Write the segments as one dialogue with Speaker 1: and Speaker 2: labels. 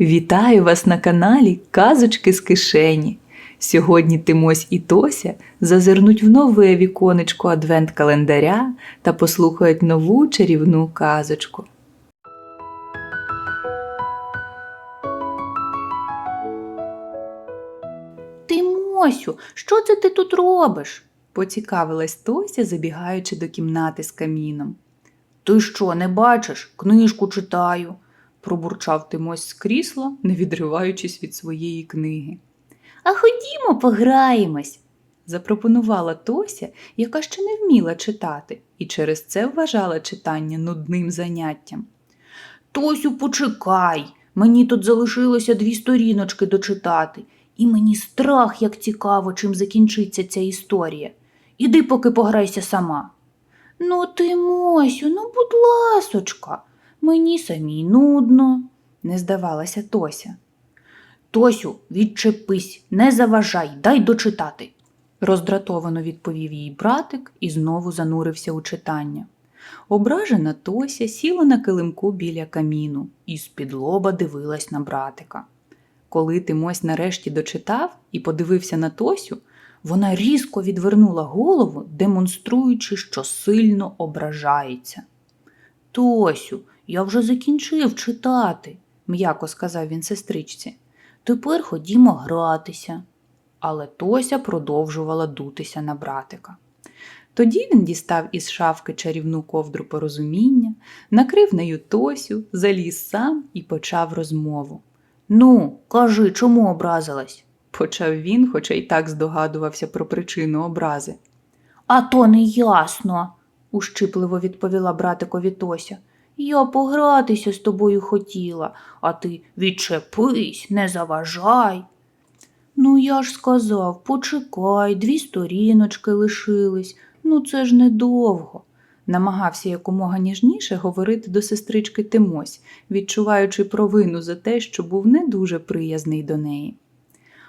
Speaker 1: Вітаю вас на каналі Казочки з кишені. Сьогодні Тимось і Тося зазирнуть в нове віконечко адвент-календаря та послухають нову чарівну казочку.
Speaker 2: Тимосю, що це ти тут робиш?
Speaker 1: Поцікавилась Тося, забігаючи до кімнати з каміном.
Speaker 2: Ти що, не бачиш? Книжку читаю.
Speaker 1: Пробурчав Тимось з крісла, не відриваючись від своєї книги.
Speaker 2: А ходімо, пограємось.
Speaker 1: Запропонувала Тося, яка ще не вміла читати, і через це вважала читання нудним заняттям.
Speaker 2: Тосю, почекай. Мені тут залишилося дві сторіночки дочитати, і мені страх, як цікаво, чим закінчиться ця історія. Іди поки пограйся сама. Ну, Тимосю, ну, будь ласочка, мені самій нудно, не здавалася Тося. Тосю, відчепись, не заважай, дай дочитати.
Speaker 1: Роздратовано відповів їй братик і знову занурився у читання. Ображена Тося сіла на килимку біля каміну і з-під лоба дивилась на братика. Коли Тимось нарешті дочитав і подивився на Тосю, вона різко відвернула голову, демонструючи, що сильно ображається.
Speaker 2: Тосю, я вже закінчив читати, м'яко сказав він сестричці. Тепер ходімо гратися.
Speaker 1: Але Тося продовжувала дутися на братика. Тоді він дістав із шафки чарівну ковдру порозуміння, накрив нею Тосю, заліз сам і почав розмову.
Speaker 2: Ну, кажи, чому образилась?
Speaker 1: Почав він, хоча й так здогадувався про причину образи.
Speaker 2: А то не ясно, ущипливо відповіла братикові Тося. Я погратися з тобою хотіла, а ти відчепись, не заважай. Ну, я ж сказав, почекай, дві сторіночки лишились. Ну, це ж недовго.
Speaker 1: Намагався якомога ніжніше говорити до сестрички Тимось, відчуваючи провину за те, що був не дуже приязний до неї.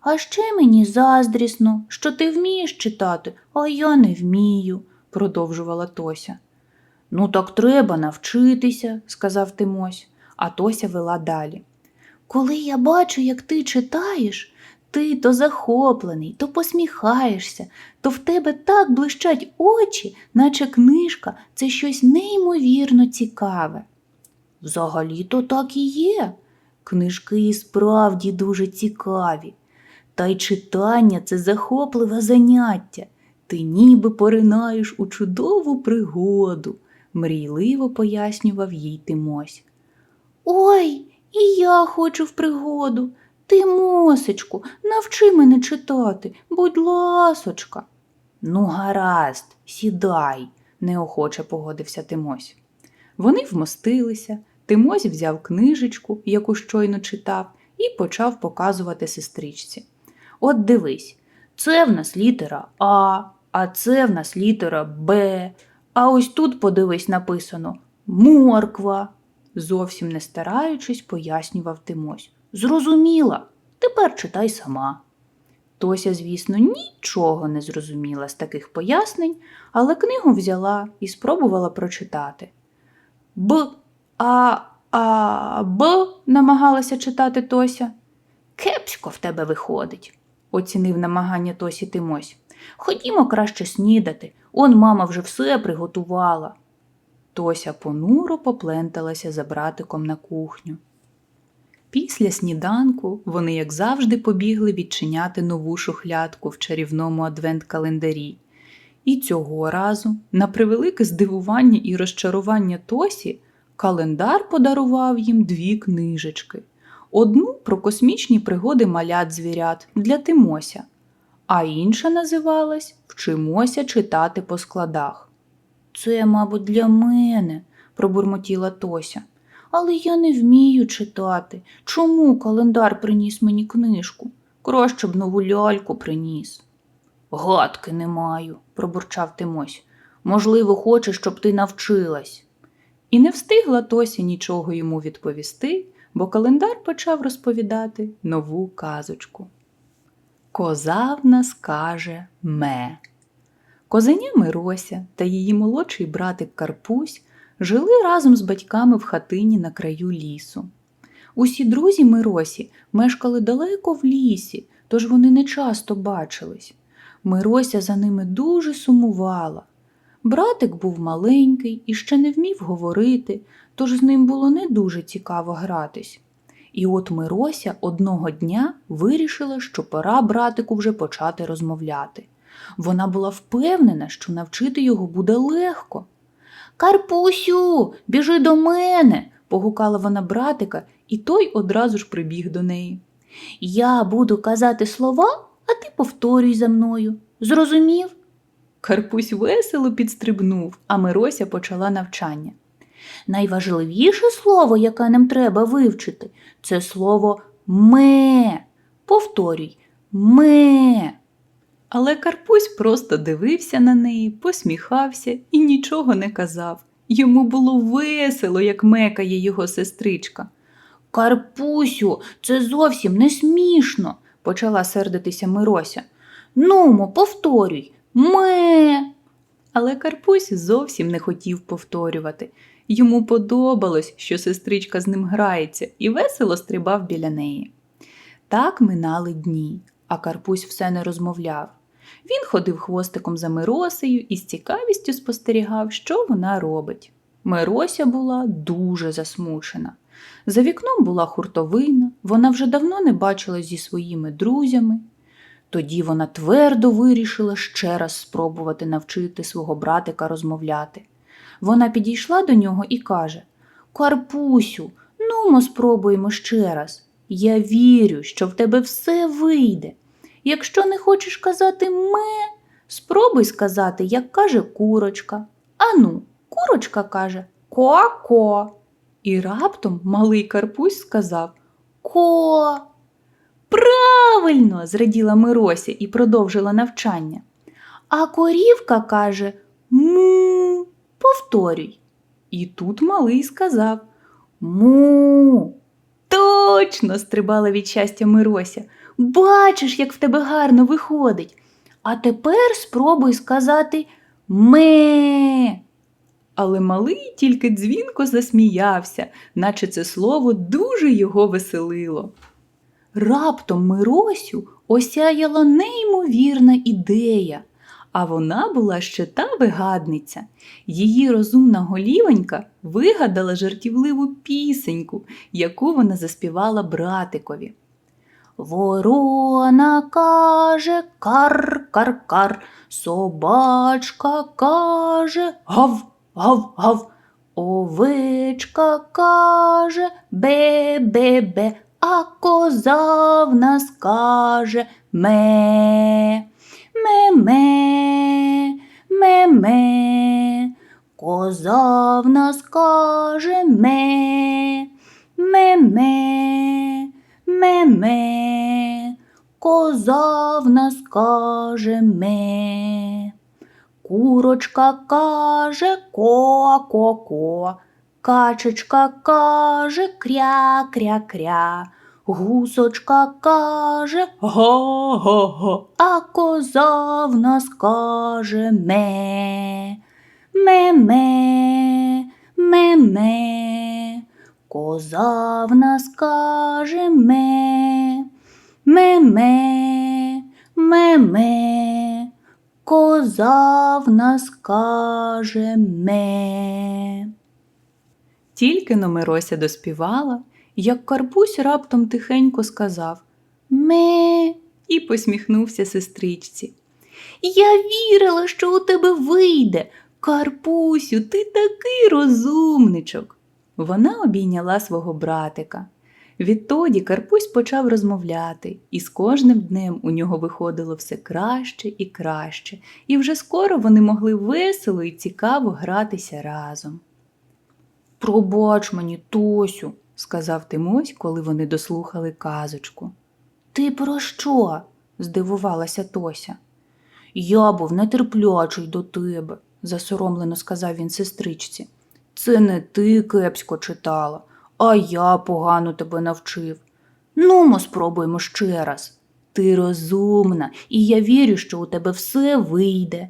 Speaker 2: А ще мені заздрісно, що ти вмієш читати, а я не вмію, продовжувала Тося. Ну, так треба навчитися, сказав Тимось,
Speaker 1: а Тося вела далі.
Speaker 2: Коли я бачу, як ти читаєш, ти то захоплений, то посміхаєшся, то в тебе так блищать очі, наче книжка це щось неймовірно цікаве. Взагалі-то так і є. Книжки і справді дуже цікаві. Та й читання це захопливе заняття. Ти ніби поринаєш у чудову пригоду, мрійливо пояснював їй Тимось. Ой, і я хочу в пригоду. Ти, мосечку, навчи мене читати, будь ласочка. Ну, гаразд, сідай, неохоче погодився Тимось.
Speaker 1: Вони вмостилися, Тимось взяв книжечку, яку щойно читав, і почав показувати сестричці.
Speaker 2: От дивись, це в нас літера А, а це в нас літера Б. А ось тут, подивись, написано морква. Зовсім не стараючись, пояснював Тимось. Зрозуміла, тепер читай сама. Тося, звісно, нічого не зрозуміла з таких пояснень, але книгу взяла і спробувала прочитати. Б, А, А, Б, намагалася читати Тося. Кепсько в тебе виходить, оцінив намагання Тосі Тимось. Ходімо краще снідати, он мама вже все приготувала.
Speaker 1: Тося понуро попленталася за братиком на кухню. Після сніданку вони, як завжди, побігли відчиняти нову шухлядку в чарівному адвент-календарі. І цього разу, на превелике здивування і розчарування Тосі, календар подарував їм дві книжечки: одну про космічні пригоди малят звірят для Тимося, а інша називалась Вчимося читати по складах.
Speaker 2: Це, мабуть, для мене, пробурмотіла Тося. Але я не вмію читати. Чому календар приніс мені книжку? Краще б нову ляльку приніс. Гадки не маю, пробурчав Тимось. Можливо, хоче, щоб ти навчилась.
Speaker 1: І не встигла Тося нічого йому відповісти, бо календар почав розповідати нову казочку. Коза в нас каже ме. Козеня Мирося та її молодший братик Карпусь жили разом з батьками в хатині на краю лісу. Усі друзі Миросі мешкали далеко в лісі, тож вони не часто бачились. Мирося за ними дуже сумувала. Братик був маленький і ще не вмів говорити, тож з ним було не дуже цікаво гратись. І от Мирося одного дня вирішила, що пора братику вже почати розмовляти. Вона була впевнена, що навчити його буде легко. Карпусю, біжи до мене, погукала вона братика, і той одразу ж прибіг до неї.
Speaker 2: Я буду казати слова, а ти повторюй за мною. Зрозумів?
Speaker 1: Карпусь весело підстрибнув, а Мирося почала навчання.
Speaker 2: Найважливіше слово, яке нам треба вивчити, це слово ме. Повторюй ме.
Speaker 1: Але Карпусь просто дивився на неї, посміхався і нічого не казав. Йому було весело, як мекає його сестричка.
Speaker 2: Карпусю, це зовсім не смішно,
Speaker 1: Почала сердитися Мирося.
Speaker 2: Нумо, повторюй ме.
Speaker 1: Але Карпусь зовсім не хотів повторювати. Йому подобалось, що сестричка з ним грається, і весело стрибав біля неї. Так минали дні, а Карпусь все не розмовляв. Він ходив хвостиком за Миросею і з цікавістю спостерігав, що вона робить. Мирося була дуже засмучена. За вікном була хуртовина, вона вже давно не бачилась зі своїми друзями. Тоді вона твердо вирішила ще раз спробувати навчити свого братика розмовляти. Вона підійшла до нього і каже Карпусю, ну ми спробуємо ще раз. Я вірю, що в тебе все вийде. Якщо не хочеш казати ме, спробуй сказати, як каже курочка. Ану, курочка каже ко-ко. І раптом малий Карпусь сказав Ко. Правильно, зраділа Мирося і продовжила навчання. А корівка каже му. Повторюй. І тут малий сказав Му. Точно, стрибала від щастя Мирося. Бачиш, як в тебе гарно виходить. А тепер спробуй сказати ме. Але малий тільки дзвінко засміявся, наче це слово дуже його веселило. Раптом Миросю осяяла неймовірна ідея, а вона була ще та вигадниця. Її розумна голівонька вигадала жартівливу пісеньку, яку вона заспівала братикові.
Speaker 2: Ворона каже кар-кар-кар, собачка каже гав, гав, гав, овечка каже бе-бе-бе, а коза в нас каже ме. Ме-ме, ме-ме, коза нас каже ме. Ме-ме, ме-ме, коза нас каже ме. Курочка каже ко-ко-ко, качечка каже кря-кря-кря, гусочка каже
Speaker 1: Го-го-го.
Speaker 2: а коза в нас каже ме. Ме-ме, ме-ме, коза в нас каже ме. Ме-ме, ме-ме, коза в нас каже ме.
Speaker 1: Тільки но Мирося доспівала, як Карпусь раптом тихенько сказав
Speaker 2: Ме.
Speaker 1: і посміхнувся сестричці.
Speaker 2: Я вірила, що у тебе вийде.
Speaker 1: Карпусю, ти такий розумничок. Вона обійняла свого братика. Відтоді Карпусь почав розмовляти, і з кожним днем у нього виходило все краще і краще, і вже скоро вони могли весело і цікаво гратися разом. Пробач мені, Тосю, сказав Тимось, коли вони дослухали казочку.
Speaker 2: Ти про що?
Speaker 1: здивувалася Тося.
Speaker 2: Я був нетерплячий до тебе,
Speaker 1: засоромлено сказав він сестричці.
Speaker 2: Це не ти кепсько читала, а я погано тебе навчив. Ну, ми спробуємо ще раз. Ти розумна, і я вірю, що у тебе все вийде.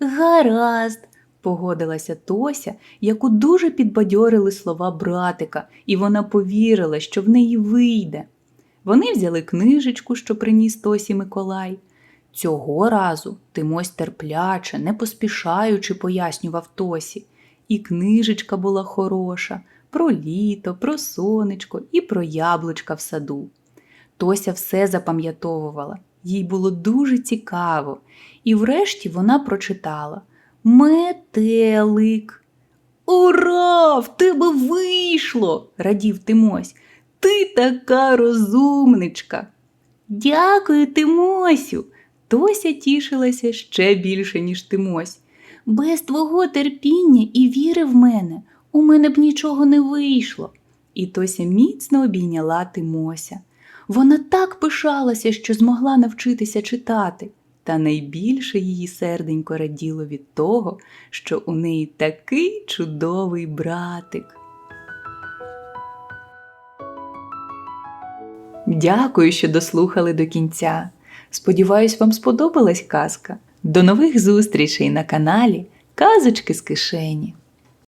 Speaker 2: Гаразд,
Speaker 1: Погодилася Тося, яку дуже підбадьорили слова братика, і вона повірила, що в неї вийде. Вони взяли книжечку, що приніс Тосі Миколай. Цього разу Тимось терпляче, не поспішаючи, пояснював Тосі. І книжечка була хороша про літо, про сонечко і про яблучка в саду. Тося все запам'ятовувала, їй було дуже цікаво, і врешті вона прочитала Метелик. Ура! В тебе вийшло! радів Тимось. Ти така розумничка. Дякую, Тимосю. Тося тішилася ще більше, ніж Тимось.
Speaker 2: Без твого терпіння і віри в мене у мене б нічого не вийшло.
Speaker 1: І Тося міцно обійняла Тимося. Вона так пишалася, що змогла навчитися читати, та найбільше її серденько раділо від того, що у неї такий чудовий братик. Дякую, що дослухали до кінця. Сподіваюсь, вам сподобалась казка. До нових зустрічей на каналі Казочки з кишені.